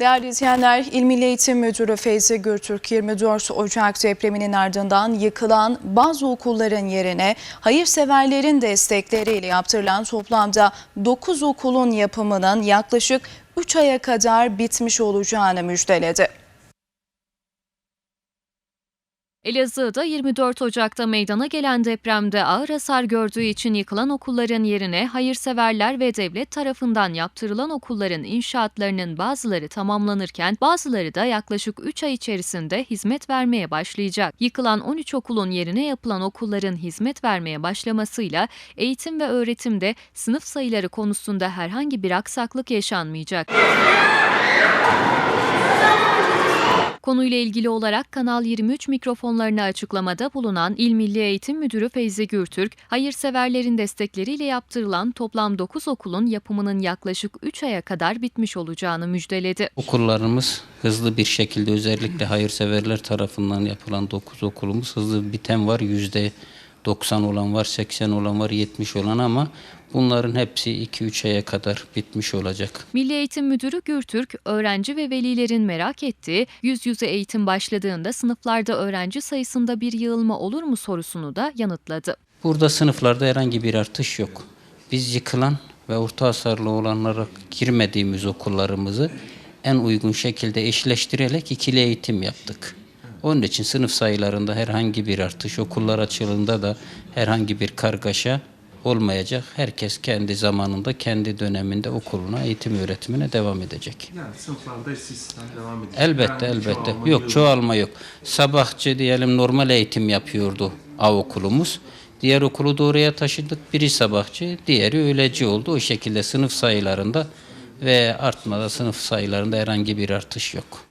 Değerli izleyenler, İl Eğitim Müdürü Feyzi Gürtürk 24 Ocak depreminin ardından yıkılan bazı okulların yerine hayırseverlerin destekleriyle yaptırılan toplamda 9 okulun yapımının yaklaşık 3 aya kadar bitmiş olacağını müjdeledi. Elazığ'da 24 Ocak'ta meydana gelen depremde ağır hasar gördüğü için yıkılan okulların yerine hayırseverler ve devlet tarafından yaptırılan okulların inşaatlarının bazıları tamamlanırken bazıları da yaklaşık 3 ay içerisinde hizmet vermeye başlayacak. Yıkılan 13 okulun yerine yapılan okulların hizmet vermeye başlamasıyla eğitim ve öğretimde sınıf sayıları konusunda herhangi bir aksaklık yaşanmayacak. Konuyla ilgili olarak Kanal 23 mikrofonlarına açıklamada bulunan İl Milli Eğitim Müdürü Feyzi Gürtürk, hayırseverlerin destekleriyle yaptırılan toplam 9 okulun yapımının yaklaşık 3 aya kadar bitmiş olacağını müjdeledi. Okullarımız hızlı bir şekilde özellikle hayırseverler tarafından yapılan 9 okulumuz hızlı biten var. Yüzde 90 olan var, 80 olan var, 70 olan ama bunların hepsi 2-3 aya kadar bitmiş olacak. Milli Eğitim Müdürü Gürtürk, öğrenci ve velilerin merak ettiği yüz yüze eğitim başladığında sınıflarda öğrenci sayısında bir yığılma olur mu sorusunu da yanıtladı. Burada sınıflarda herhangi bir artış yok. Biz yıkılan ve orta hasarlı olanlara girmediğimiz okullarımızı en uygun şekilde eşleştirerek ikili eğitim yaptık. Onun için sınıf sayılarında herhangi bir artış, okullar açılığında da herhangi bir kargaşa olmayacak. Herkes kendi zamanında, kendi döneminde okuluna, eğitim öğretimine devam edecek. Yani sınıflarda sistem devam edecek. Elbette, Yani elbette. çoğalma Yok, çoğalma yok. Sabahçı diyelim normal eğitim yapıyordu av okulumuz. Diğer okulu da oraya taşıdık. Biri sabahçı, diğeri öğleci oldu. O şekilde sınıf sayılarında ve artmada sınıf sayılarında herhangi bir artış yok.